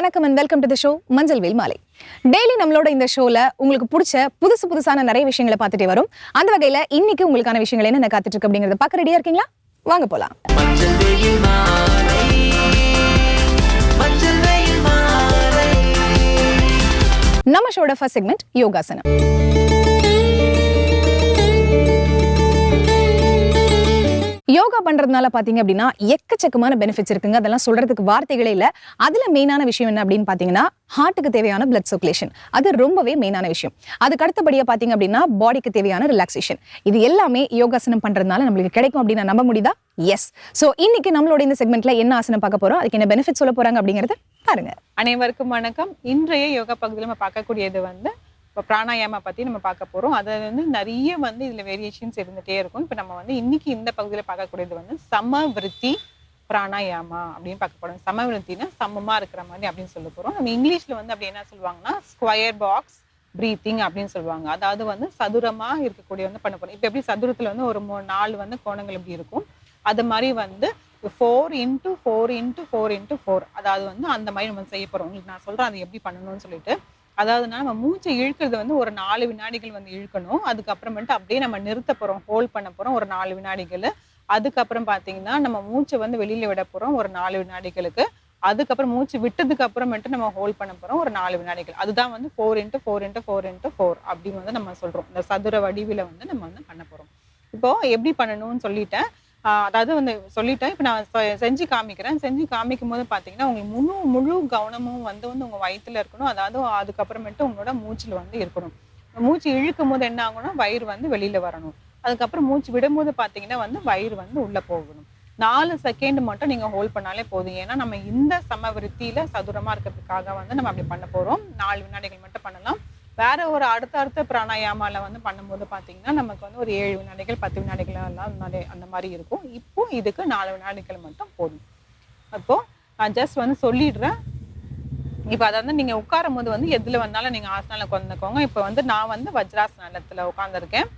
வணக்கம் and welcome to the show Manjal Vel Malai. Daily நம்மளோட இந்த ஷோல உங்களுக்கு பிடிச்ச புதுசு புதுசான நிறைய விஷயங்களை பார்த்துட்டே வரும். அந்த வகையில இன்னைக்கு உங்களுக்கான விஷயங்கள் என்ன காத்துட்டு இருக்கு அப்படிங்கறத பார்க்க ரெடியா இருக்கீங்களா? வாங்க போலாம். நம்ம ஷோட ஃபர்ஸ்ட் செக்மெண்ட் யோகாசனம். யோகா பண்ணுறதுனால பார்த்தீங்க அப்படின்னா எக்கச்சக்கமான பெனிஃபிட்ஸ் இருக்குங்க. அதெல்லாம் சொல்கிறதுக்கு வார்த்தைகளே இல்லை. அதில் மெயினான விஷயம் என்ன அப்படின்னு பார்த்தீங்கன்னா ஹார்ட்டுக்கு தேவையான பிளட் சர்க்குலேஷன் அது ரொம்பவே மெயினான விஷயம். அதுக்கு அடுத்தபடியாக பார்த்தீங்க அப்படின்னா பாடிக்கு தேவையான ரிலாக்ஸேஷன் இது எல்லாமே யோகாசனம் பண்ணுறதுனால நம்மளுக்கு கிடைக்கும் அப்படின்னு நம்ப முடியுதா? எஸ் ஸோ இன்னைக்கு நம்மளோட இந்த செக்மெண்ட்ல என்ன ஆசனம் பார்க்க போகிறோம் அதுக்கு என்ன பெனிஃபிட் சொல்ல போகிறாங்க அப்படிங்கிறது பாருங்க. அனைவருக்கும் வணக்கம். இன்றைய யோகா பகுதியில் நம்ம பார்க்கக்கூடியது வந்து இப்போ பிராணாயாமா பற்றி நம்ம பார்க்க போகிறோம் அது வந்து நிறைய வந்து இதில் வேரியேஷன்ஸ் இருந்துகிட்டே இருக்கும். இப்போ நம்ம வந்து இன்னைக்கு இந்த பகுதியில் பார்க்கக்கூடியது வந்து சமவிருத்தி பிராணாயாமா அப்படின்னு பார்க்க போகிறோம் சமவிருத்தினா சமமாக இருக்கிற மாதிரி அப்படின்னு சொல்ல போகிறோம் நம்ம இங்கிலீஷில் வந்து அப்படி என்ன சொல்லுவாங்கன்னா ஸ்கொயர் பாக்ஸ் ப்ரீத்திங் அப்படின்னு சொல்லுவாங்க. அதாவது வந்து சதுரமாக இருக்கக்கூடிய வந்து பண்ண போகிறோம் இப்போ எப்படி சதுரத்தில் வந்து ஒரு மூணு நாலு வந்து கோணங்கள் இப்படி இருக்கும். அது மாதிரி வந்து four into four into four into four அதாவது வந்து அந்த மாதிரி நம்ம செய்ய போகிறோம் உங்களுக்கு நான் சொல்கிறேன் அது எப்படி பண்ணணும்னு சொல்லிட்டு. அதாவதுனா நம்ம மூச்சை இழுக்கிறது வந்து ஒரு நாலு வினாடிகள் வந்து இழுக்கணும். அதுக்கப்புறமேட்டு அப்படியே நம்ம நிறுத்த போகிறோம் ஹோல்ட் பண்ண போகிறோம் ஒரு நாலு வினாடிகள். அதுக்கப்புறம் பார்த்தீங்கன்னா நம்ம மூச்சை வந்து வெளியில் விட போகிறோம் ஒரு நாலு வினாடிகளுக்கு. அதுக்கப்புறம் மூச்சு விட்டதுக்கு அப்புறமேட்டு நம்ம ஹோல்ட் பண்ண போகிறோம் ஒரு நாலு வினாடிகள். அதுதான் வந்து four into four into four into four அப்படின்னு வந்து நம்ம சொல்கிறோம் இந்த சதுர வடிவில் வந்து நம்ம வந்து பண்ண போகிறோம் இப்போது எப்படி பண்ணணும்னு சொல்லிட்டேன். அதாவது வந்து சொல்லிட்டேன். இப்போ நான் செ- செஞ்சு காமிக்கிறேன். செஞ்சு காமிக்கும் போது பார்த்தீங்கன்னா உங்களுக்கு முழு முழு கவனமும் வந்து வந்து உங்கள் வயிற்றுல இருக்கணும். அதாவது அதுக்கப்புறமேட்டு உங்களோட மூச்சில் வந்து இருக்கணும். மூச்சு இழுக்கும் போது என்ன ஆகும்னா வயிறு வந்து வெளியில் வரணும். அதுக்கப்புறம் மூச்சு விடும்போது பார்த்தீங்கன்னா வந்து வயிறு வந்து உள்ளே போகணும். நாலு செகண்ட் மட்டும் நீங்கள் ஹோல்ட் பண்ணாலே போதும். ஏன்னா நம்ம இந்த சமவிருத்தியில் சதுரமாக இருக்கிறதுக்காக வந்து நம்ம அப்படி பண்ண போகிறோம் நாலு வினாடிகள் மட்டும் பண்ணலாம். வேற ஒரு அடுத்த அடுத்த பிராணாயாமால வந்து பண்ணும்போது பார்த்தீங்கன்னா நமக்கு வந்து ஒரு ஏழு வினாடிகள் பத்து வினாடிகள் எல்லாம் அந்த மாதிரி- அந்த மாதிரி இருக்கும். இப்போ இதுக்கு நாலு வினாடிகள் மட்டும் போதும். அப்போ நான் ஜஸ்ட் வந்து சொல்லிடுறேன். இப்போ அதை வந்து நீங்கள் உட்காரும் போது வந்து எதில் வந்தாலும் நீங்கள் ஆசனால உட்காந்துக்கோங்க இப்போ வந்து நான் வந்து வஜ்ராசனத்தில் உட்காந்துருக்கேன்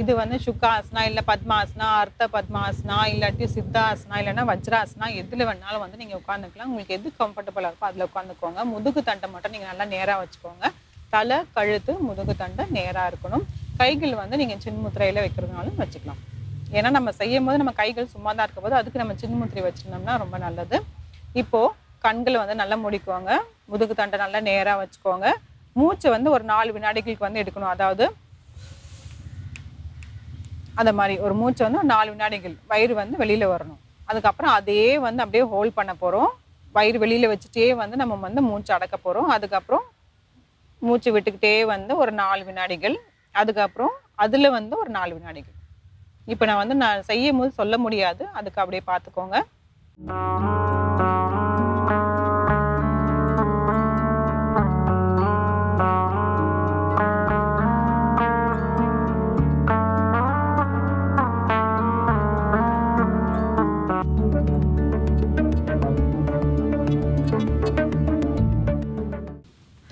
இது வந்து சுக்காசனா இல்லை பத்மாசனா அர்த்த பத்மாசனா இல்லாட்டி சித்தாசனா இல்லைன்னா வஜ்ராசனா எதில் வேணாலும் வந்து நீங்கள் உட்காந்துக்கலாம் உங்களுக்கு எது கம்ஃபர்டபுளாக இருக்கோ அதில் உட்காந்துக்கோங்க முதுகு தண்டை மட்டும் நீங்கள் நல்லா நேராக வச்சுக்கோங்க. தலை கழுத்து முதுகு தண்டை நேராக இருக்கணும். கைகள் வந்து நீங்கள் சின்முத்திரையில் வைக்கிறதுனாலும் வச்சுக்கலாம். ஏன்னா நம்ம செய்யும் போது நம்ம கைகள் சும்மா தான் இருக்கும் போது அதுக்கு நம்ம சின்முத்திரை வச்சுருந்தோம்னா ரொம்ப நல்லது. இப்போது கண்களை வந்து நல்லா முடிக்குவாங்க முதுகு தண்டை நல்லா நேராக வச்சுக்கோங்க. மூச்சை வந்து ஒரு நாலு வினாடிகளுக்கு வந்து எடுக்கணும். அதாவது அந்த மாதிரி ஒரு மூச்சை வந்து ஒரு நாலு வினாடிகள் வயிறு வந்து வெளியில் வரணும். அதுக்கப்புறம் அதே வந்து அப்படியே ஹோல்ட் பண்ண போகிறோம் வயிறு வெளியில் வச்சுட்டே வந்து நம்ம வந்து மூச்சு அடக்க போகிறோம் அதுக்கப்புறம் மூச்சு விட்டுக்கிட்டே வந்து ஒரு நாலு வினாடிகள். அதுக்கப்புறம் அதில் வந்து ஒரு நாலு வினாடிகள். இப்போ நான் வந்து நான் செய்யும் போது சொல்ல முடியாது. அதுக்கு அப்படியே பார்த்துக்கோங்க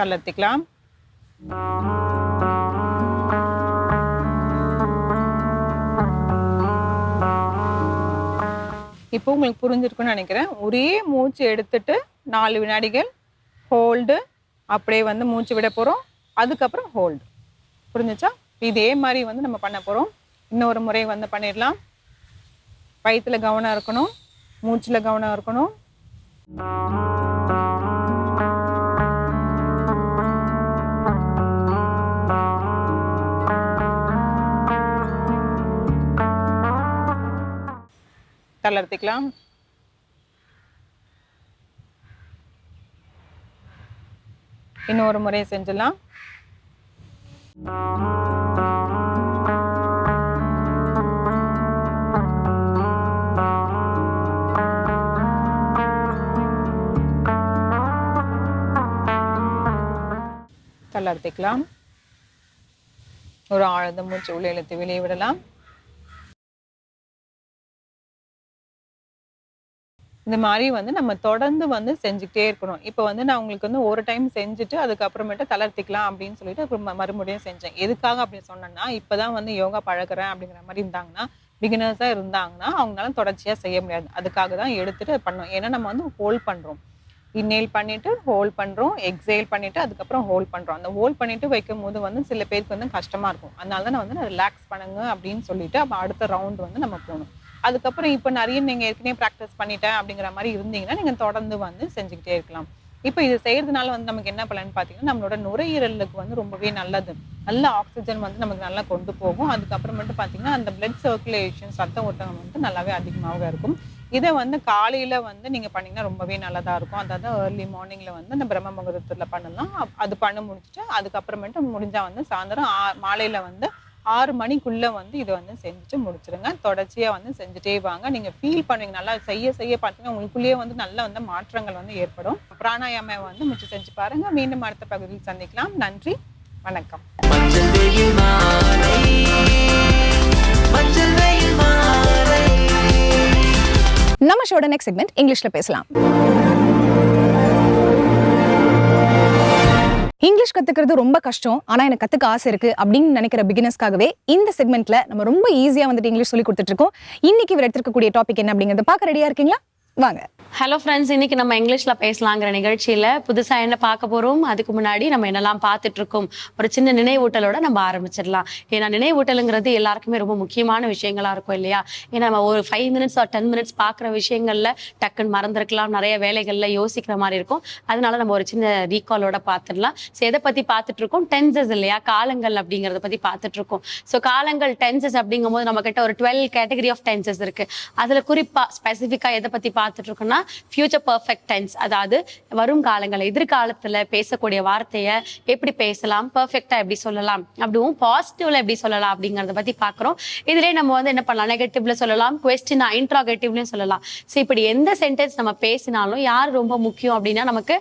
தளர்த்திக்கலாம் இப்போ உங்களுக்கு புரிஞ்சிருக்குன்னு நினைக்கிறேன். ஒரே மூச்சு எடுத்துட்டு நாலு வினாடிகள் ஹோல்டு அப்படியே வந்து மூச்சு விட போகிறோம் அதுக்கப்புறம் ஹோல்டு புரிஞ்சுச்சா? இதே மாதிரி வந்து நம்ம பண்ண போகிறோம் இன்னொரு முறை வந்து பண்ணிடலாம். வயிற்றில் கவனம் இருக்கணும். மூச்சில் கவனம் இருக்கணும். தளர்த்திக்கலாம். இன்னொரு முறை செஞ்சிடலாம். தளர்த்திக்கலாம். ஒரு ஆழ்ந்த மூச்சு உள்ளே இழுத்து வெளியே விடலாம். இந்த மாதிரி வந்து நம்ம தொடர்ந்து வந்து செஞ்சுக்கிட்டே இருக்கணும். இப்போ வந்து நான் உங்களுக்கு வந்து ஒரு டைம் செஞ்சுட்டு அதுக்கப்புறமேட்டு தளர்த்திக்கலாம் அப்படின்னு சொல்லிட்டு அப்புறம் மறுபடியும் செஞ்சேன். எதுக்காக அப்படி சொன்னேன்னா இப்போ தான் வந்து யோகா பழகுறேன் அப்படிங்கிற மாதிரி இருந்தாங்கன்னா பிகினர்ஸாக இருந்தாங்கன்னா அவங்களால தொடர்ச்சியாக செய்ய முடியாது. அதுக்காக தான் எடுத்துகிட்டு பண்ணோம். ஏன்னா நம்ம வந்து ஹோல்ட் பண்ணுறோம் இன்னேல் பண்ணிட்டு ஹோல்ட் பண்ணுறோம் எக்ஸேல் பண்ணிட்டு அதுக்கப்புறம் ஹோல்ட் பண்ணுறோம் அந்த ஹோல்ட் பண்ணிட்டு வைக்கும் போது வந்து சில பேருக்கு வந்து கஷ்டமாக இருக்கும். அதனால தான் நான் வந்து ரிலாக்ஸ் பண்ணுங்க அப்படின்னு சொல்லிட்டு அப்போ அடுத்த ரவுண்ட் வந்து நம்ம போகணும். அதுக்கப்புறம் இப்போ நிறைய நீங்கள் ஏற்கனவே ப்ராக்டிஸ் பண்ணிட்டேன் அப்படிங்கிற மாதிரி இருந்தீங்கன்னா நீங்கள் தொடர்ந்து வந்து செஞ்சுக்கிட்டே இருக்கலாம். இப்போ இது செய்கிறதுனால வந்து நமக்கு என்ன பலன்னு பார்த்தீங்கன்னா நம்மளோட நுரையீரலுக்கு வந்து ரொம்பவே நல்லது. நல்ல ஆக்சிஜன் வந்து நமக்கு நல்லா கொண்டு போகும். அதுக்கப்புறமேட்டு பார்த்தீங்கன்னா அந்த பிளட் சர்க்குலேஷன் ரத்த ஓட்டம் வந்து நல்லாவே அதிகமாக இருக்கும். இதை வந்து காலையில் வந்து நீங்கள் பண்ணிங்கன்னா ரொம்பவே நல்லதாக இருக்கும். அதாவது ஏர்லி மார்னிங்கில் வந்து அந்த பிரம்ம முகூர்த்தத்தில் பண்ணலாம். அது பண்ண முடிச்சுட்டு அதுக்கப்புறமேட்டு முடிஞ்சால் வந்து சாயந்தரம் ஆ- வந்து ஆறு மணிக்குள்ள வந்து இதை வந்து செஞ்சுட்டு முடிச்சிருங்க. தொடர்ச்சியா வந்து செஞ்சுட்டே வாங்க. நீங்க ஃபீல் பண்ணுவீங்க. நல்லா செய்ய செய்ய பார்த்தீங்கன்னா உங்களுக்குள்ளேயே வந்து நல்ல வந்து மாற்றங்கள் வந்து ஏற்படும். பிராணாயாம வந்து மிச்சம் செஞ்சு பாருங்க. மீண்டும் அடுத்த பகுதியில் சந்திக்கலாம். நன்றி. வணக்கம். நம்ம ஷோட நெக்ஸ்ட் செக்மெண்ட் இங்கிலீஷ்ல பேசலாம். இங்கிலீஷ் கத்துக்கிறது ரொம்ப கஷ்டம். ஆனால் எனக்கு கத்துக்க ஆசை இருக்கு அப்படின்னு நினைக்கிற பிகினர்ஸ்க்காகவே இந்த செக்மெண்ட்ல நம்ம ரொம்ப ஈஸியாக வந்துட்டு இங்கிலீஷ் சொல்லி கொடுத்துட்ருக்கோம் இன்றைக்கி இன்னைக்கு இவர் எடுத்துருக்கக்கூடிய டாபிக் என்ன அப்படிங்கறத பார்க்க ரெடியா இருக்கீங்களா? வாங்க. ஹலோ ஃப்ரெண்ட்ஸ் இன்னைக்கு நம்ம இங்கிலீஷில் பேசலாங்கிற நிகழ்ச்சியில் புதுசாக என்ன பார்க்க போகிறோம் அதுக்கு முன்னாடி நம்ம என்னெல்லாம் பார்த்துட்டு இருக்கோம்? ஒரு சின்ன நினைவூட்டலோட நம்ம ஆரம்பிச்சிடலாம். ஏன்னா நினைவூட்டலுங்கிறது எல்லாருக்குமே ரொம்ப முக்கியமான விஷயங்களா இருக்கும் இல்லையா? ஏன்னா நம்ம ஒரு five minutes or ten minutes பார்க்குற விஷயங்களில் டக்குன்னு மறந்துருக்கலாம். நிறைய வேலைகளில் யோசிக்கிற மாதிரி இருக்கும். அதனால நம்ம ஒரு சின்ன ரீகாலோட பார்த்துடலாம். ஸோ எதை பற்றி பார்த்துட்டு இருக்கோம்? டென்சஸ் இல்லையா? காலங்கள் அப்படிங்கிறத பற்றி பார்த்துட்டு இருக்கோம். ஸோ காலங்கள் டென்சஸ் அப்படிங்கும்போது நம்மக்கிட்ட ஒரு டுவெல் கேட்டகரி ஆஃப் டென்சஸ் இருக்குது அதில் குறிப்பாக ஸ்பெசிஃபிக்காக எதை பற்றி பார்த்துட்டு இருக்கோம்னா ஃபியூச்சர் பர்ஃபெக்ட் டென்ஸ் அதாவது வரும் காலங்கள் எதிர்காலத்தில் பேசக்கூடிய வார்த்தையை எப்படி பேசலாம் பர்ஃபெக்டாக எப்படி சொல்லலாம் அப்படிவும் பாசிட்டிவ்ல எப்படி சொல்லலாம் அப்படிங்கிறத பற்றி பார்க்குறோம் இதுலேயே நம்ம வந்து என்ன பண்ணலாம் நெகட்டிவ்ல சொல்லலாம் கொஸ்டினா இன்ட்ராகேட்டிவ்லையும் சொல்லலாம். ஸோ இப்படி எந்த சென்டென்ஸ் நம்ம பேசினாலும் யார் ரொம்ப முக்கியம் அப்படின்னா நமக்கு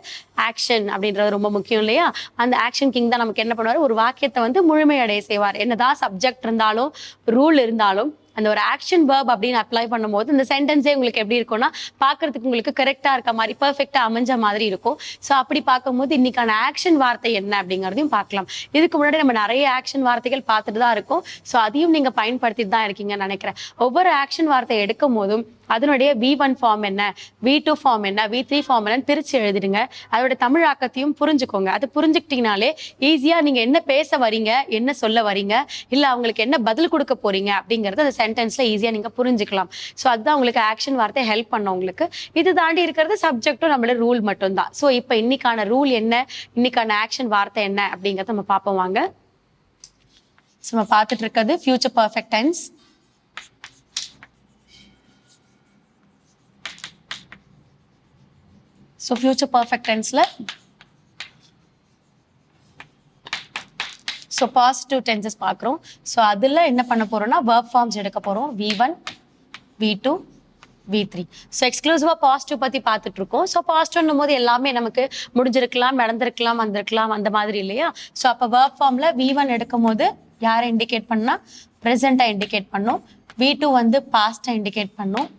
ஆக்ஷன் அப்படின்றது ரொம்ப முக்கியம் இல்லையா? அந்த ஆக்ஷன் கிங் தான் நமக்கு என்ன பண்ணுவார்? ஒரு வாக்கியத்தை வந்து முழுமையடைய செய்வார். என்னதான் சப்ஜெக்ட் இருந்தாலும் ரூல் இருந்தாலும் அந்த ஒரு ஆக்ஷன் பர்ப் அப்படின்னு அப்ளை பண்ணும்போது இந்த சென்டென்ஸே உங்களுக்கு எப்படி இருக்கும்னா பார்க்கறதுக்கு உங்களுக்கு கரெக்டாக இருக்க மாதிரி பர்ஃபெக்டாக அமைஞ்ச மாதிரி இருக்கும். ஸோ அப்படி பார்க்கும்போது இன்னைக்கான ஆக்ஷன் வார்த்தை என்ன அப்படிங்கிறதையும் பார்க்கலாம். இதுக்கு முன்னாடி நம்ம நிறைய ஆக்ஷன் வார்த்தைகள் பார்த்துட்டு தான் இருக்கோம். ஸோ அதையும் நீங்கள் பயன்படுத்திட்டு தான் இருக்கீங்கன்னு நினைக்கிறேன். ஒவ்வொரு ஆக்ஷன் வார்த்தை எடுக்கும் போதும் அதனுடைய வி ஒன் ஃபார்ம் என்ன வி டூ ஃபார்ம் என்ன வி த்ரீ ஃபார்ம் என்னன்னு பிரித்து எழுதிடுங்க. அதோட தமிழாக்கத்தையும் புரிஞ்சுக்கோங்க. அது புரிஞ்சுக்கிட்டீங்கனாலே ஈஸியாக நீங்கள் என்ன பேச வரீங்க என்ன சொல்ல வரீங்க இல்லை அவங்களுக்கு என்ன பதில் கொடுக்க போறீங்க அப்படிங்கிறது அந்த சென்டென்ஸில் ஈஸியாக நீங்கள் புரிஞ்சுக்கலாம். ஸோ அதுதான் உங்களுக்கு ஆக்ஷன் வார்த்தை ஹெல்ப் பண்ண உங்களுக்கு இது தாண்டி இருக்கிறது சப்ஜெக்டும் நம்மளோட ரூல் மட்டும்தான். ஸோ இப்போ இன்னைக்கான ரூல் என்ன இன்னைக்கான ஆக்ஷன் வார்த்தை என்ன அப்படிங்கிறத நம்ம பார்ப்போம் வாங்க. ஸோ நம்ம பார்த்துட்டு இருக்கிறது future perfect tense so future perfect டென்ஸில் so positive tenses பார்க்குறோம். ஸோ அதில் என்ன பண்ண போகிறோம்னா ஒர்க் ஃபார்ம்ஸ் எடுக்க போகிறோம் V one V two V three so எக்ஸ்க்ளூசிவாக பாசிட்டிவ் பற்றி பார்த்துட்டு இருக்கோம் ஸோ பாசிட்டிவ்னும் போது எல்லாமே நமக்கு முடிஞ்சிருக்கலாம் நடந்திருக்கலாம் வந்திருக்கலாம் அந்த மாதிரி இல்லையா? ஸோ அப்போ verb ஃபார்மில் வி ஒன் எடுக்கும் போது யாரை இண்டிகேட் பண்ணால் ப்ரெசண்ட்டை இண்டிகேட் பண்ணும். வி டூ வந்து பாஸ்ட்டை இண்டிகேட் பண்ணும்.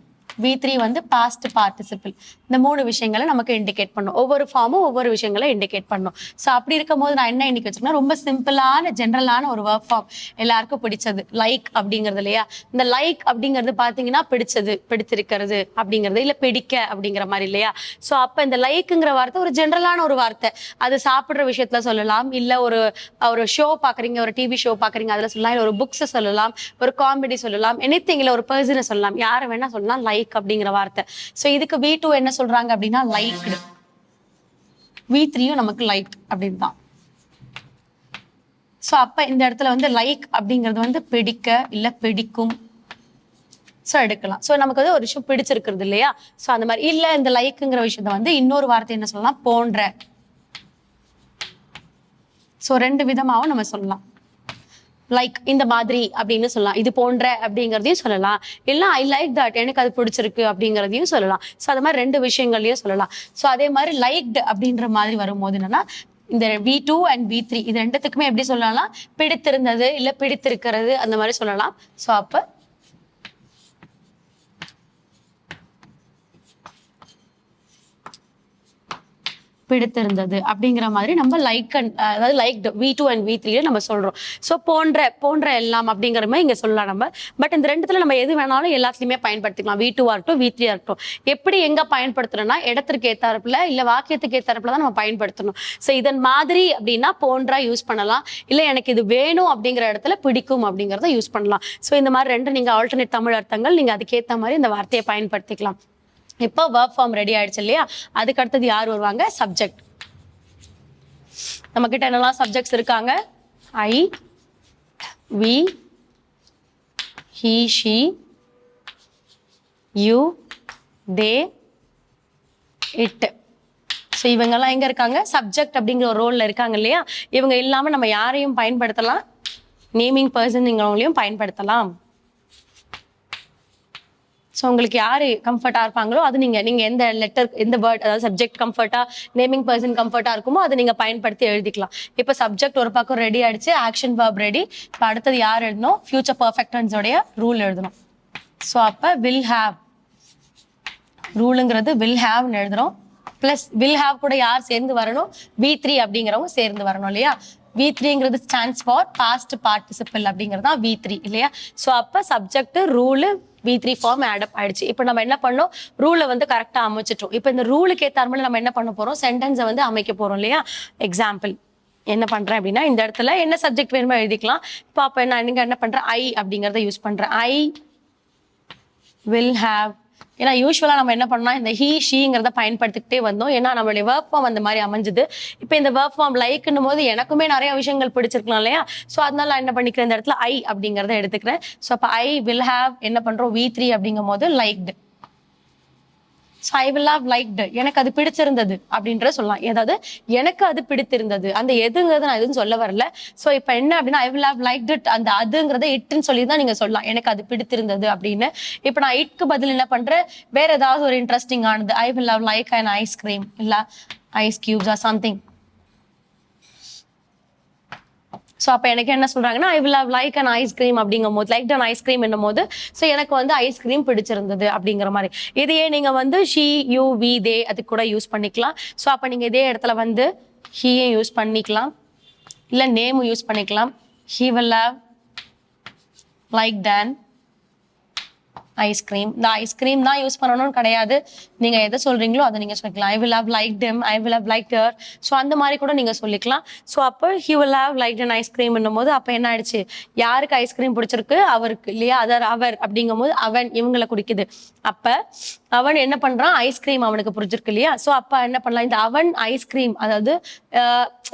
வி த்ரீ வந்து பாஸ்ட் பார்ட்டிசிபிள் இந்த மூணு விஷயங்களை நமக்கு இண்டிகேட் பண்ணும். ஒவ்வொரு ஃபார்மும் ஒவ்வொரு விஷயங்களை இண்டிகேட் பண்ணும். ஸோ அப்படி இருக்கும்போது நான் என்ன இன்னைக்கு வச்சுருக்கேன் ரொம்ப சிம்பிளான ஜென்ரலான ஒரு ஒர்க் ஃபார்ம் எல்லாருக்கும் பிடிச்சது. லைக் அப்படிங்கிறது இல்லையா? இந்த லைக் அப்படிங்கிறது பார்த்தீங்கன்னா பிடிச்சது பிடித்திருக்கிறது அப்படிங்கிறது இல்லை பிடிக்க அப்படிங்கிற மாதிரி இல்லையா? ஸோ அப்போ இந்த லைக்குங்கிற வார்த்தை ஒரு ஜென்ரலான ஒரு வார்த்தை. அது சாப்பிட்ற விஷயத்துல சொல்லலாம். இல்லை ஒரு ஒரு ஷோ பார்க்குறீங்க ஒரு டிவி ஷோ பார்க்குறீங்க அதில் சொல்லலாம். இல்லை ஒரு புக்ஸை சொல்லலாம். ஒரு காமெடி சொல்லலாம். எனித்திங் இல்லை ஒரு பர்சனை சொல்லலாம். யாரை வேணா சொல்லலாம். லைக் அப்படிங்கிற வார்த்தை. ஸோ இதுக்கு வி டூ என்ன சொல்றாங்க அப்படின்னா லைக்டு வி த்ரீயும் நமக்கு லைக் அப்படின்னு தான் ஸோ அப்போ இந்த இடத்துல வந்து லைக் அப்படிங்கிறது வந்து பிடிக்க இல்லை பிடிக்கும். ஸோ எடுக்கலாம். ஸோ நமக்கு வந்து ஒரு விஷயம் பிடிச்சிருக்கிறது இல்லையா? ஸோ அந்த மாதிரி இல்லை இந்த லைக்குங்கிற விஷயத்த வந்து இன்னொரு வார்த்தை என்ன சொல்லலாம்? போன்ற. ஸோ ரெண்டு விதமாகவும் நம்ம சொல்லலாம். லைக் இந்த மாதிரி அப்படின்னு சொல்லலாம். இது போன்ற அப்படிங்கிறதையும் சொல்லலாம். இல்லை ஐ லைக் தட் எனக்கு அது பிடிச்சிருக்கு அப்படிங்கிறதையும் சொல்லலாம். ஸோ அது மாதிரி ரெண்டு விஷயங்கள்லையும் சொல்லலாம். ஸோ அதே மாதிரி லைக்டு அப்படின்ற மாதிரி வரும்போது என்னன்னா இந்த V two and V three இது ரெண்டுத்துக்குமே எப்படி சொல்லலாம் பிடித்திருந்தது இல்லை பிடித்திருக்கிறது அந்த மாதிரி சொல்லலாம். ஸோ அப்போ பிடித்திருந்தது அப்படிங்கிற மாதிரி நம்ம லைக் அண்ட் அதாவது like V two and V த்ரீல நம்ம சொல்றோம். ஸோ போன்ற போன்ற எல்லாம் அப்படிங்கிற மாதிரி இங்கே சொல்லலாம் நம்ம. பட் இந்த ரெண்டுத்துல நம்ம எது வேணாலும் எல்லாத்துலையுமே பயன்படுத்திக்கலாம். வி டூ இருக்கட்டும் வி த்ரீ இருக்கட்டும் எப்படி எங்க பயன்படுத்தணும்னா இடத்திற்கு ஏத்தாப்புல இல்லை வாக்கியத்துக்கு ஏத்தாப்புல தான் நம்ம பயன்படுத்தணும். ஸோ இதன் மாதிரி அப்படின்னா போன்றா யூஸ் பண்ணலாம். இல்லை எனக்கு இது வேணும் அப்படிங்கிற இடத்துல பிடிக்கும் அப்படிங்கிறத யூஸ் பண்ணலாம். ஸோ இந்த மாதிரி ரெண்டு நீங்க ஆல்டர்னேட் தமிழ் அர்த்தங்கள் நீங்க அதுக்கேற்ற மாதிரி இந்த வார்த்தையை பயன்படுத்திக்கலாம். இப்போ ஒர்க் ஃபார்ம் ரெடி ஆயிடுச்சு இல்லையா? அதுக்கு அடுத்தது யார் வருவாங்க? சப்ஜெக்ட் நம்ம கிட்ட என்னெல்லாம் சப்ஜெக்ட்ஸ் இருக்காங்க? I we he she you they it so இவங்கெல்லாம் எங்கே இருக்காங்க? சப்ஜெக்ட் அப்படிங்கிற ஒரு ரோலில் இருக்காங்க இல்லையா? இவங்க இல்லாமல் நம்ம யாரையும் பயன்படுத்தலாம்? நேமிங் பர்சன்ங்கிறவங்களையும் பயன்படுத்தலாம். ஸோ உங்களுக்கு யார் கம்ஃபர்ட்டாக இருப்பாங்களோ அது நீங்கள் நீங்கள் எந்த லெட்டர் எந்த வேர்ட் அதாவது சப்ஜெக்ட் கம்ஃபர்ட்டாக நேமிங் பர்சன் கம்ஃபர்ட்டாக இருக்குமோ அதை நீங்கள் பயன்படுத்தி எழுதிக்கலாம். இப்போ சப்ஜெக்ட் ஒரு பக்கம் ரெடி ஆயிடுச்சு ஆக்ஷன் வேர்ப் ரெடி இப்போ அடுத்தது யார் எழுதணும்? ஃபியூச்சர் பர்ஃபெக்டன்ஸோடைய ரூல் எழுதணும். ஸோ அப்போ வில் ஹாவ் ரூலுங்கிறது வில் ஹாவ்னு எழுதுறோம். ப்ளஸ் வில் ஹாவ் கூட யார் சேர்ந்து வரணும்? வி த்ரீ அப்படிங்கிறவங்க சேர்ந்து வரணும் இல்லையா? வி த்ரீங்கிறது ஸ்டாண்ட்ஸ் ஃபார் பாஸ்ட் பார்ட்டிசிபிள் அப்படிங்கிறது தான் வி த்ரீ இல்லையா? ஸோ அப்போ subject rule V three form ஆடப் ஆயிடுச்சு. இப்போ நம்ம என்ன பண்ணோம்? ரூலை வந்து கரெக்டாக அமைச்சிட்டோம். இப்போ இந்த ரூலுக்கு ஏற்றாமல் நம்ம என்ன பண்ண போகிறோம் சென்டென்ஸை வந்து அமைக்க போகிறோம் இல்லையா? எக்ஸாம்பிள் என்ன பண்றேன் அப்படின்னா இந்த இடத்துல என்ன சப்ஜெக்ட் வேணுமோ எழுதிக்கலாம். இப்போ அப்போ நான் நீங்க என்ன பண்றேன்? ஐ அப்படிங்கிறத யூஸ் பண்றேன். ஐ வில் ஹாவ் ஏன்னா யூஸ்வலாக நம்ம என்ன பண்ணோம் இந்த ஹீ ஷீங்கிறத பயன்படுத்திக்கிட்டே வந்தோம். ஏன்னா நம்மளுடைய ஒர்க் ஃபார்ம் அந்த மாதிரி அமைஞ்சுது. இப்போ இந்த ஒர்க் ஃபார்ம் லைக்குன்னும் போது எனக்குமே நிறைய விஷயங்கள் பிடிச்சிருக்கலாம் இல்லையா? ஸோ அதனால நான் என்ன பண்ணிக்கிறேன்? இந்த இடத்துல ஐ அப்படிங்கிறத எடுத்துக்கிறேன். ஸோ அப்போ ஐ வில் ஹாவ் என்ன பண்ணுறோம் வி த்ரீ அப்படிங்கும் போது liked so I will have liked எனக்கு அது பிடிச்சிருந்தது அப்படின்ற சொல்லலாம். ஏதாவது எனக்கு அது பிடித்திருந்தது. அந்த எதுங்கிறது நான் எதுவும் சொல்ல வரல. ஸோ இப்போ என்ன அப்படின்னா I will have like it அந்த அதுங்கிறத இட்டுன்னு சொல்லி தான் நீங்கள் சொல்லலாம். எனக்கு அது பிடித்திருந்தது அப்படின்னு. இப்போ நான் இட்க்கு பதில் என்ன பண்ணுறேன் வேற ஏதாவது ஒரு இன்ட்ரெஸ்டிங் ஆனது. I will have like and ice cream இல்லை ice cubes or something so அப்போ எனக்கு என்ன சொல்கிறாங்கன்னா I will have like an ice cream அப்படிங்கும் போது லைக் அன் ஐஸ்கிரீம் என்னும் போது ஸோ எனக்கு வந்து ஐஸ்கிரீம் பிடிச்சிருந்தது அப்படிங்கிற மாதிரி. இதையே நீங்கள் வந்து ஷீ யூ வி தே அது கூட யூஸ் பண்ணிக்கலாம். ஸோ அப்போ நீங்கள் இதே இடத்துல வந்து ஹீயும் யூஸ் பண்ணிக்கலாம். இல்லை நேமும் யூஸ் பண்ணிக்கலாம். He will love like ten ice cream இந்த ஐஸ்கிரீம் தான் யூஸ் பண்ணணும்னு கிடையாது. நீங்க எதை சொல்றீங்களோ அதை நீங்க சொல்லிக்கலாம். I will have like them I will have like டர் ஸோ அந்த மாதிரி கூட நீங்க சொல்லிக்கலாம். ஸோ அப்போ he will have like then ice cream போது அப்போ என்ன ஆயிடுச்சு? யாருக்கு ஐஸ்கிரீம் பிடிச்சிருக்கு? அவருக்கு இல்லையா? அதர் அவர் அப்படிங்கும் போது அவன் இவங்களை குடிக்குது. அப்ப அவன் என்ன பண்றான்? ஐஸ்கிரீம் அவனுக்கு பிடிச்சிருக்கு இல்லையா? ஸோ அப்ப என்ன பண்ணலாம்? இந்த அவன் ஐஸ்கிரீம் அதாவது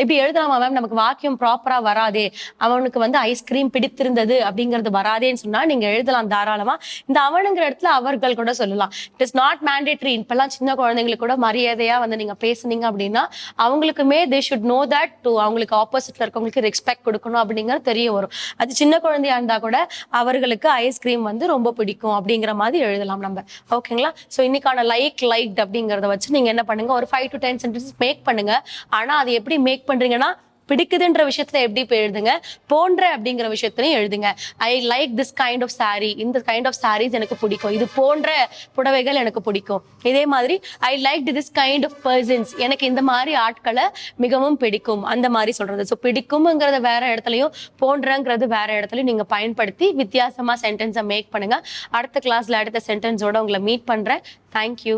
இப்படி எழுதலாமா மேம் நமக்கு வாக்கியம் ப்ராப்பரா வராதே. அவனுக்கு வந்து ஐஸ்கிரீம் பிடித்திருந்தது அப்படிங்கிறது வராதேன்னு சொன்னா நீங்க எழுதலாம் தாராளமா. இந்த அவனுங்கிற இடத்துல அவர்கள் கூட சொல்லலாம். இட் இஸ் நாட் மேண்டேட்ரி இப்பெல்லாம் சின்ன குழந்தைங்களுக்கு கூட மரியாதையா வந்து நீங்க பேசுனீங்க அப்படின்னா அவங்களுக்குமே they should know that to அவங்களுக்கு ஆப்போசிட்ல இருக்கவங்களுக்கு ரெஸ்பெக்ட் கொடுக்கணும் அப்படிங்கிறது தெரிய வரும். அது சின்ன குழந்தையா இருந்தா கூட அவர்களுக்கு ஐஸ்கிரீம் வந்து ரொம்ப பிடிக்கும் அப்படிங்கிற மாதிரி எழுதலாம் நம்ம. ஓகேங்களா ஸோ இன்னைக்கான லைக் லைக் அப்படிங்கிறத வச்சு நீங்க என்ன பண்ணுங்க? ஒரு five to ten sentences make பண்ணுங்க. ஆனா அது எப்படி மேக் பண்றீங்கன்னா பிடிக்குதுன்ற விஷயத்துல எப்படி போய் எழுதுங்க? போன்ற அப்படிங்கிற விஷயத்திலையும் எழுதுங்க. I like this kind of saree. இந்த கைண்ட் ஆஃப் சாரீஸ் எனக்கு பிடிக்கும். இது போன்ற புடவைகள் எனக்கு பிடிக்கும். இதே மாதிரி I like this kind of persons எனக்கு இந்த மாதிரி ஆட்களை மிகவும் பிடிக்கும். அந்த மாதிரி சொல்றது. ஸோ பிடிக்கும்ங்கிறத வேற இடத்துலையும் போன்றங்கிறது வேற இடத்துலையும் நீங்க பயன்படுத்தி வித்தியாசமா சென்டென்ஸை மேக் பண்ணுங்க. அடுத்த கிளாஸ்ல அடுத்த சென்டென்ஸோட உங்களை மீட் பண்றேன். தேங்க்யூ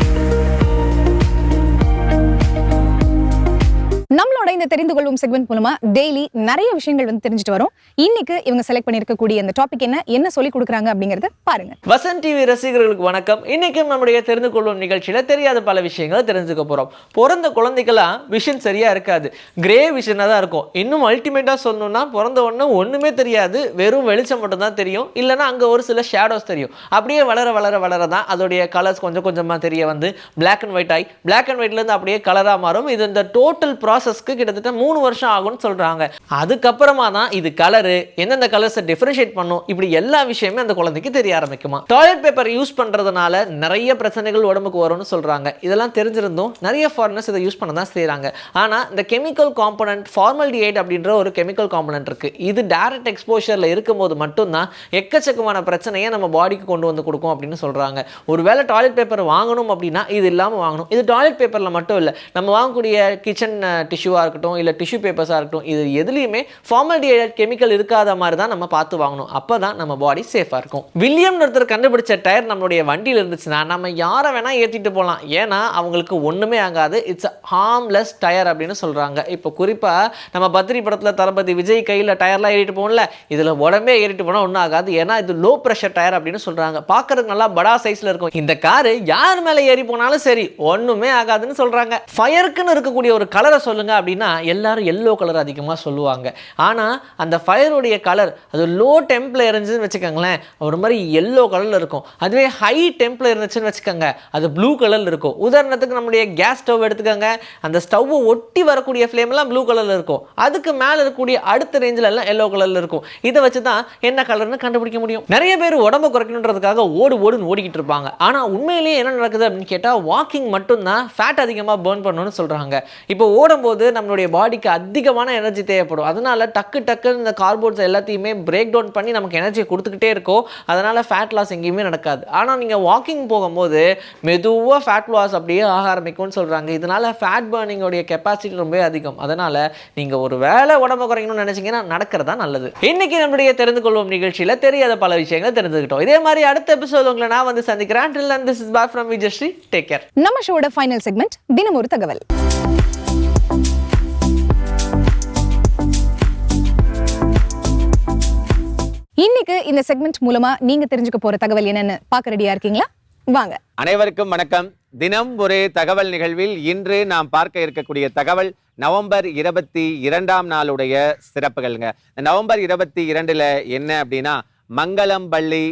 நம்மளோட இந்த தெரிந்து கொள்வோம் செக்மெண்ட் மூலமா டெய்லி நிறைய விஷயங்கள் வந்து தெரிஞ்சுட்டு வரோம். இன்னைக்கு இவங்க செலக்ட் பண்ணிருக்கக்கூடிய இந்த டாபிக் என்ன என்ன சொல்லி கொடுக்குறாங்க அப்படிங்கறத பாருங்க. வசந்த் டிவி ரசிகர்களுக்கு வணக்கம். இன்னைக்கும் நம்முடைய தெரிந்து கொள்ளும் நிகழ்ச்சியில தெரியாத பல விஷயங்களை தெரிஞ்சுக்க போறோம். பிறந்த குழந்தைக்கெல்லாம் விஷன் சரியா இருக்காது. கிரே விஷனாக தான் இருக்கும். இன்னும் அல்டிமேட்டா சொல்லணும்னா பிறந்த உடனே ஒண்ணுமே தெரியாது. வெறும் வெளிச்சம் மட்டும் தான் தெரியும். இல்லைன்னா அங்க ஒரு சில ஷேடோஸ் தெரியும். அப்படியே வளர வளர வளர தான் அதோடைய கலர்ஸ் கொஞ்சம் கொஞ்சமா தெரிய வந்து பிளாக் அண்ட் ஒயிட் ஆகி பிளாக் அண்ட் ஒயிட்ல இருந்து அப்படியே கலரா மாறும். இது இந்த டோட்டல் ப்ராசஸ் ப்ராசஸ்க்கு கிட்டத்தட்ட மூணு வருஷம் ஆகும்னு சொல்கிறாங்க அதுக்கப்புறமா தான் இது கலரு எந்தெந்த கலர்ஸை டிஃப்ரென்ஷியேட் பண்ணும் இப்படி எல்லா விஷயமே அந்த குழந்தைக்கு தெரிய ஆரம்பிக்குமா. டாய்லெட் பேப்பர் யூஸ் பண்ணுறதுனால நிறைய பிரச்சனைகள் உடம்புக்கு வரும்னு சொல்கிறாங்க இதெல்லாம் தெரிஞ்சிருந்தும் நிறைய ஃபாரினர்ஸ் இதை யூஸ் பண்ண தான் செய்கிறாங்க ஆனால் இந்த கெமிக்கல் காம்பனண்ட் ஃபார்மல்டிஹைட் அப்படின்ற ஒரு கெமிக்கல் காம்பனண்ட் இருக்குது இது டைரக்ட் எக்ஸ்போஷரில் இருக்கும்போது மட்டும்தான் எக்கச்சக்கமான பிரச்சனையை நம்ம பாடிக்கு கொண்டு வந்து கொடுக்கும் அப்படின்னு சொல்கிறாங்க ஒருவேளை டாய்லெட் பேப்பர் வாங்கணும் அப்படின்னா இது இல்லாமல் வாங்கணும். இது டாய்லெட் பேப்பரில் மட்டும் இல்லை நம்ம வாங்கக்கூடிய கிச்சன் டிஷ்யூவாக இருக்கட்டும் இல்லை டிஷ்யூ பேப்பர்ஸாக இருக்கட்டும் இது எதுலேயுமே ஃபார்மல்டிஹைட் கெமிக்கல் இருக்காத மாதிரி தான் நம்ம பார்த்து வாங்கணும். அப்போ தான் நம்ம பாடி சேஃபாக இருக்கும். வில்லியம் ஒருத்தர் கண்டுபிடிச்ச டயர் நம்மளுடைய வண்டியில் இருந்துச்சுன்னா நம்ம யாரை வேணால் ஏற்றிட்டு போகலாம் ஏன்னா அவங்களுக்கு ஒன்றுமே ஆகாது. இட்ஸ் ஹார்ம்லெஸ் டயர் அப்படின்னு சொல்கிறாங்க இப்போ குறிப்பாக நம்ம பத்ரி படத்தில் தளபதி விஜய் கையில் டயர்லாம் ஏறிட்டு போகல இதில் உடம்பே ஏறிட்டு போனால் ஒன்றும் ஆகாது. ஏன்னா இது லோ ப்ரெஷர் டயர் அப்படின்னு சொல்கிறாங்க பார்க்கறதுக்கு நல்லா படா சைஸில் இருக்கும். இந்த காரு யார் மேலே ஏறி போனாலும் சரி ஒன்றுமே ஆகாதுன்னு சொல்கிறாங்க ஃபயருக்குன்னு இருக்கக்கூடிய ஒரு கலரை சொல்லுங்கள் அப்படின்னா எல்லாரும் எல்லோ கலர் அதிகமாக சொல்லுவாங்க. ஆனால் அந்த ஃபயருடைய கலர் அது லோ டெம்பில் இருந்துச்சுன்னு வச்சுக்கோங்களேன் ஒரு மாதிரி எல்லோ கலரில் இருக்கும். அதுவே ஹை டெம்பில் இருந்துச்சுன்னு வச்சுக்கோங்க அது ப்ளூ கலரில் இருக்கும். உதாரணத்துக்கு நம்முடைய கேஸ் ஸ்டவ் எடுத்துக்கோங்க அந்த ஸ்டவ்வை ஒட்டி வரக்கூடிய ஃப்ளேம்லாம் ப்ளூ கலரில் இருக்கும். அதுக்கு மேலே இருக்கக்கூடிய அடுத்த ரேஞ்சில் எல்லாம் எல்லோ கலரில் இருக்கும். இதை வச்சு தான் என்ன கலர்னு கண்டுபிடிக்க முடியும். நிறைய பேர் உடம்பு குறைக்கணுன்றதுக்காக ஓடு ஓடுன்னு ஓடிக்கிட்டு இருப்பாங்க. ஆனால் உண்மையிலேயே என்ன நடக்குது அப்படின்னு கேட்டால் வாக்கிங் மட்டும்தான் ஃபேட் அதிகமாக பேர்ன் பண்ணணும்னு சொல்கிறாங்க இப்போ ஓடும்போது நம்மளுடைய பாடிக்கு அதிகமான எனர்ஜி தேவைப்படும். அதனால டக்கு டக்குன்னு இந்த கார்போர்ட்ஸ் எல்லாத்தையுமே பிரேக் டவுன் பண்ணி நமக்கு எனர்ஜியை கொடுத்துக்கிட்டே இருக்கும். அதனால் ஃபேட் லாஸ் எங்கேயுமே நடக்காது. ஆனால் நீங்கள் வாக்கிங் போகும்போது மெதுவாக ஃபேட் லாஸ் அப்படியே ஆக ஆரம்பிக்கும்னு சொல்கிறாங்க இதனால் ஃபேட் பர்னிங்கோடைய கெப்பாசிட்டி ரொம்ப அதிகம். அதனால் நீங்கள் ஒரு வேளை உடம்பு குறைக்கணும்னு நினச்சிங்கன்னா நடக்கிறதா நல்லது. இன்னைக்கு நம்முடைய தெரிந்து கொள்வோம் நிகழ்ச்சியில் தெரியாத பல விஷயங்களை தெரிஞ்சுக்கிட்டோம். இதே மாதிரி அடுத்த எபிசோட் உங்களை நான் வந்து சந்திக்கிறேன். Till and this is back from Vijayasree take care நம்ம ஷோட ஃபைனல் செக்மெண்ட் தினம் ஒரு தகவல். இன்னைக்கு இந்த செக்மெண்ட் மூலமா நீங்க தெரிஞ்சுக்க போற தகவல் என்னன்னு பார்க்க ரெடியா இருக்கீங்களா? வாங்க. அனைவருக்கும் வணக்கம். தினம் ஒரு தகவல் நிகழ்வில் இன்று நாம் பார்க்க இருக்கக்கூடிய தகவல் நவம்பர் இருபத்தி இரண்டாம் நாளுடைய சிறப்புகள்ங்க. இந்த நவம்பர் இருபத்தி இரண்டுல என்ன அப்படின்னா மங்களம்பள்ளி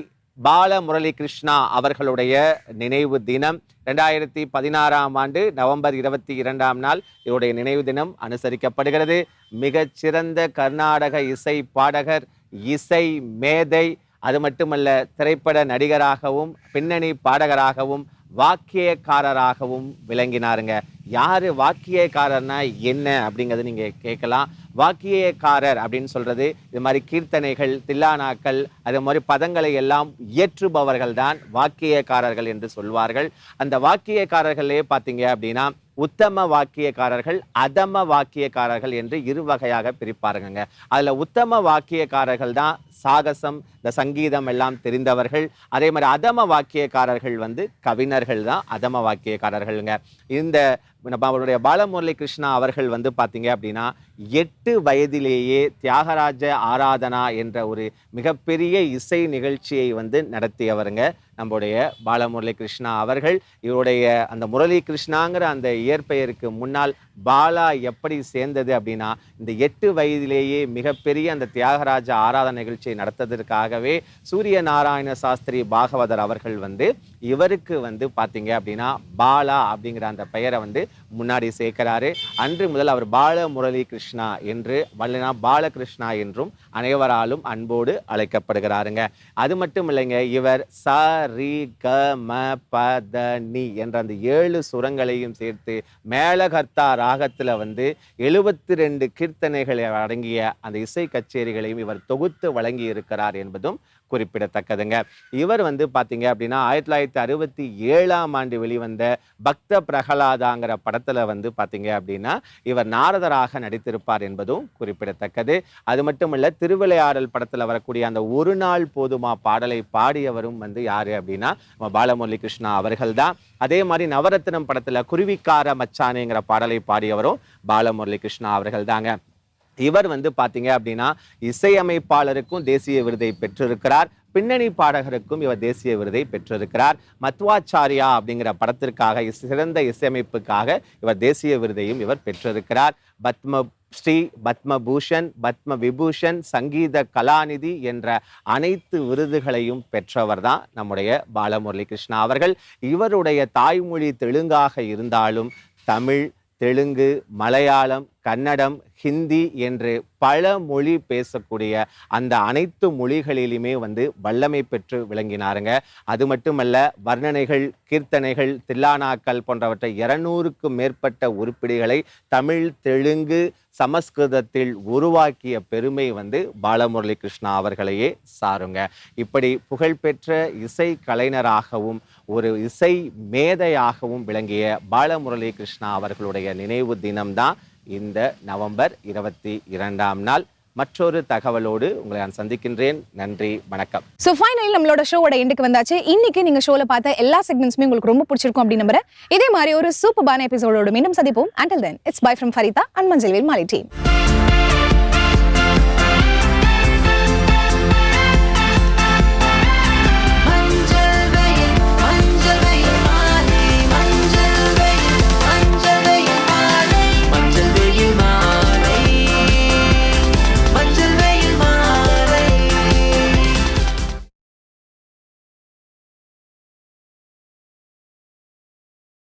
பால முரளி கிருஷ்ணா அவர்களுடைய நினைவு தினம். ரெண்டாயிரத்தி பதினாறாம் ஆண்டு நவம்பர் இருபத்தி இரண்டாம் நாள் இவருடைய நினைவு தினம் அனுசரிக்கப்படுகிறது. மிகச்சிறந்த கர்நாடக இசை பாடகர் இசை மேதை அது மட்டுமல்ல திரைப்பட நடிகராகவும் பின்னணி பாடகராகவும் வாக்கியக்காரராகவும் விளங்கினாருங்க. யார் வாக்கியக்காரர்னா என்ன அப்படிங்கிறது நீங்கள் கேட்கலாம். வாக்கியக்காரர் அப்படின்னு சொல்கிறது இது மாதிரி கீர்த்தனைகள் தில்லானாக்கள் அது மாதிரி பதங்களை எல்லாம் இயற்றுபவர்கள் தான் வாக்கியக்காரர்கள் என்று சொல்வார்கள். அந்த வாக்கியக்காரர்களே பார்த்தீங்க அப்படின்னா உத்தம வாக்கியக்காரர்கள் அதம வாக்கியக்காரர்கள் என்று இரு வகையாக பிரிப்பாருங்க அதில் உத்தம வாக்கியக்காரர்கள் தான் சாகசம் இந்த சங்கீதம் எல்லாம் தெரிந்தவர்கள். அதே மாதிரி அதம வாக்கியக்காரர்கள் வந்து கவிஞர்கள் தான் அதம வாக்கியக்காரர்கள்ங்க. இந்த நம்மளுடைய அவருடைய பாலமுரளி கிருஷ்ணா அவர்கள் வந்து பார்த்தீங்க அப்படின்னா எட்டு வயதிலேயே தியாகராஜ ஆராதனா என்ற ஒரு மிகப்பெரிய இசை நிகழ்ச்சியை வந்து நடத்தியவருங்க. நம்முடைய பாலமுரளி கிருஷ்ணா அவர்கள் இவருடைய அந்த முரளி கிருஷ்ணாங்கிற அந்த இயற்பெயருக்கு முன்னால் பாலா எப்படி சேர்ந்தது அப்படின்னா இந்த எட்டு வயதிலேயே மிகப்பெரிய அந்த தியாகராஜ ஆராதனை நிகழ்ச்சியை நடத்ததற்காகவே சூரிய நாராயண சாஸ்திரி பாகவதர் அவர்கள் வந்து இவருக்கு வந்து பார்த்தீங்க அப்படின்னா பாலா அப்படிங்கிற அந்த பெயரை வந்து முன்னாடி சேர்க்கிறாரு. அன்று முதல் அவர் பால முரளி கிருஷ்ணா என்று வல்லனா பாலகிருஷ்ணா என்றும் அனைவராலும் அன்போடு அழைக்கப்படுகிறாருங்க. அது மட்டும் இல்லைங்க இவர் ச ரி க ம ப த நி என்ற அந்த ஏழு சுரங்களையும் சேர்த்து மேலகர்த்தாரா ராகத்தில் வந்து எழுபத்தி ரெண்டு கீர்த்தனைகளை அடங்கிய அந்த இசை கச்சேரிகளையும் இவர் தொகுத்து வழங்கி இருக்கிறார் என்பதும் குறிப்பிடத்தக்கதுங்க. இவர் வந்து பார்த்தீங்க அப்படின்னா ஆயிரத்தி தொள்ளாயிரத்தி அறுபத்தி ஏழாம் ஆண்டு வெளிவந்த பக்த பிரகலாதாங்கிற படத்தில் வந்து பார்த்தீங்க அப்படின்னா இவர் நாரதராக நடித்திருப்பார் என்பதும் குறிப்பிடத்தக்கது. அது மட்டும் இல்லை திருவிளையாடல் படத்தில் வரக்கூடிய அந்த ஒரு நாள் போதுமா பாடலை பாடியவரும் வந்து யார் அப்படின்னா நம்ம பாலமுரளி கிருஷ்ணா அவர்கள் தான் அதே மாதிரி நவரத்னம் படத்தில் குருவிக்கார மச்சானேங்கிற பாடலை பாடியவரும் பாலமுரளி கிருஷ்ணா அவர்கள் தாங்க இவர் வந்து பார்த்தீங்க அப்படின்னா இசையமைப்பாளருக்கும் தேசிய விருதை பெற்றிருக்கிறார். பின்னணி பாடகருக்கும் இவர் தேசிய விருதை பெற்றிருக்கிறார். மத்வாச்சாரியா அப்படிங்கிற படத்திற்காக சிறந்த இசையமைப்புக்காக இவர் தேசிய விருதையும் இவர் பெற்றிருக்கிறார். பத்ம ஸ்ரீ பத்மபூஷன் பத்ம விபூஷன் சங்கீத கலாநிதி என்ற அனைத்து விருதுகளையும் பெற்றவர் தான் நம்முடைய பாலமுரளி கிருஷ்ணா அவர்கள். இவருடைய தாய்மொழி தெலுங்காக இருந்தாலும் தமிழ் தெலுங்கு மலையாளம் கன்னடம் ஹிந்தி என்று பல மொழி பேசக்கூடிய அந்த அனைத்து மொழிகளிலுமே வந்து வல்லமை பெற்று விளங்கினாருங்க. அது மட்டுமல்ல வர்ணனைகள் கீர்த்தனைகள் தில்லானாக்கள் போன்றவற்றை இருநூறுக்கும் மேற்பட்ட உருப்படிகளை தமிழ் தெலுங்கு சமஸ்கிருதத்தில் உருவாக்கிய பெருமை வந்து பாலமுரளி கிருஷ்ணா அவர்களையே சாருங்க. இப்படி புகழ்பெற்ற இசை கலைஞராகவும் ஒரு இசை மேதையாகவும் விளங்கிய பாலமுரளி கிருஷ்ணா அவர்களுடைய நினைவு தினம்தான் இந்த நவம்பர் இருபத்தி இரண்டாம் நாள். மற்றொரு தகவலோடு உங்களை நான் சந்திக்கின்றேன். நன்றி வணக்கம். ஸோ ஃபைனலி நம்மளோட ஷோவோட எண்டுக்கு வந்தாச்சு. இன்னைக்கு நீங்க ஷோல பார்த்த எல்லா செக்மெண்ட்ஸுமே உங்களுக்கு ரொம்ப பிடிச்சிருக்கும் அப்படின்னு நம்புறேன். இதே மாதிரி ஒரு சூப்பரான எபிசோடோடு மீண்டும் சந்திப்போம். Until then it's bye from Farida and Manjalvel Mali team